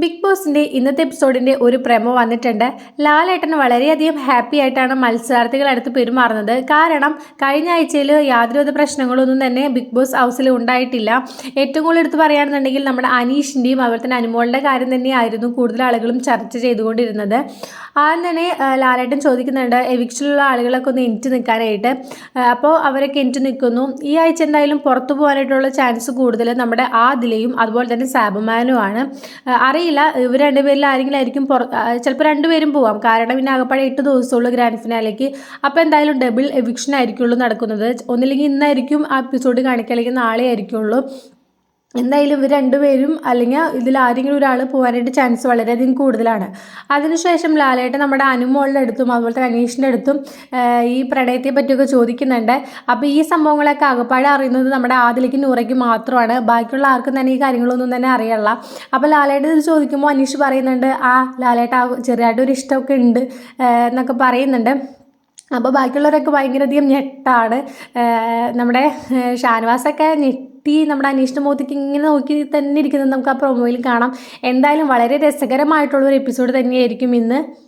Big ബോസിന്റെ ഇന്നത്തെ എപ്പിസോഡിന്റെ ഒരു പ്രമോ വന്നിട്ടുണ്ട്. ലാലേട്ടൻ വളരെയധികം ഹാപ്പി ആയിട്ടാണ് മത്സരാർത്ഥികളടുത്ത് പെരുമാറുന്നത്. കാരണം കഴിഞ്ഞ ആഴ്ചയിൽ യാതൊരുവിധ പ്രശ്നങ്ങളൊന്നും തന്നെ ബിഗ് ബോസ് ഹൗസിൽ ഉണ്ടായിട്ടില്ല. ഏറ്റവും കൂടുതൽ എടുത്ത് പറയുകയാണെന്നുണ്ടെങ്കിൽ നമ്മുടെ അനീഷിന്റെയും അതുപോലെ തന്നെ അനുമോളുടെ കാര്യം തന്നെയായിരുന്നു കൂടുതൽ ആളുകളും ചർച്ച ചെയ്തുകൊണ്ടിരുന്നത്. ആദ്യം തന്നെ ലാലേട്ടൻ ചോദിക്കുന്നുണ്ട് എവിക്ഷനിലുള്ള ആളുകളൊക്കെ ഒന്ന് എനിക്ക് നിൽക്കാനായിട്ട്. അപ്പോൾ അവരൊക്കെ എനിക്ക് നിൽക്കുന്നു. ഈ ആഴ്ച എന്തായാലും പുറത്തു പോകാനായിട്ടുള്ള ചാൻസ് കൂടുതൽ നമ്മുടെ ആദിലയും അതുപോലെ തന്നെ സാബുമാനുമാണ്. ആ, അറിയില്ല. ഇവർ രണ്ടുപേരിൽ ആരെങ്കിലും ആയിരിക്കും പുറ ചിലപ്പോൾ രണ്ടുപേരും പോവാം. കാരണം പിന്നെ ആകപ്പാടെ എട്ട് ദിവസമുള്ളൂ ഗ്രാൻഡ് ഫിനാലേക്ക് അപ്പോൾ എന്തായാലും ഡബിൾ എവിക്ഷൻ ആയിരിക്കുള്ളൂ നടക്കുന്നത്. ഒന്നില്ലെങ്കിൽ ഇന്നായിരിക്കും ആ എപ്പിസോഡ് കാണിക്കുക. അല്ലെങ്കിൽ നാളെ ആയിരിക്കുള്ളൂ എന്തായാലും ഇവർ രണ്ടുപേരും അല്ലെങ്കിൽ ഇതിൽ ആരെങ്കിലും ഒരാൾ പോകാനായിട്ട് ചാൻസ് വളരെയധികം കൂടുതലാണ്. അതിനുശേഷം ലാലേട്ടൻ നമ്മുടെ അനുമോളുടെ അടുത്തും അതുപോലെ തന്നെ അനീഷിന്റെ അടുത്തും ഈ പ്രണയത്തെ പറ്റിയൊക്കെ ചോദിക്കുന്നുണ്ട്. അപ്പോൾ ഈ സംഭവങ്ങളൊക്കെ അകപ്പാടെ അറിയുന്നത് നമ്മുടെ ആദിലേക്ക് നൂറയ്ക്ക് മാത്രമാണ്. ബാക്കിയുള്ള ആർക്കും തന്നെ ഈ കാര്യങ്ങളൊന്നും തന്നെ അറിയാനുള്ള. അപ്പോൾ ലാലേട്ടൻ ഇത് ചോദിക്കുമ്പോൾ അനീഷ് പറയുന്നുണ്ട് ആ ലാലേട്ട ചെറിയായിട്ടൊരു ഇഷ്ടമൊക്കെ ഉണ്ട് എന്നൊക്കെ പറയുന്നുണ്ട്. അപ്പോൾ ബാക്കിയുള്ളവരൊക്കെ ഭയങ്കരധികം ഞെട്ടാണ്. നമ്മുടെ ഷാനവാസൊക്കെ ഞെട്ടി നമ്മുടെ അനീഷിന്റെ മുഖത്തേക്ക് ഇങ്ങനെ നോക്കി തന്നെ ഇരിക്കുന്നത് നമുക്ക് ആ പ്രൊമോയിൽ കാണാം. എന്തായാലും വളരെ രസകരമായിട്ടുള്ള ഒരു എപ്പിസോഡ് തന്നെയായിരിക്കും ഇന്ന്.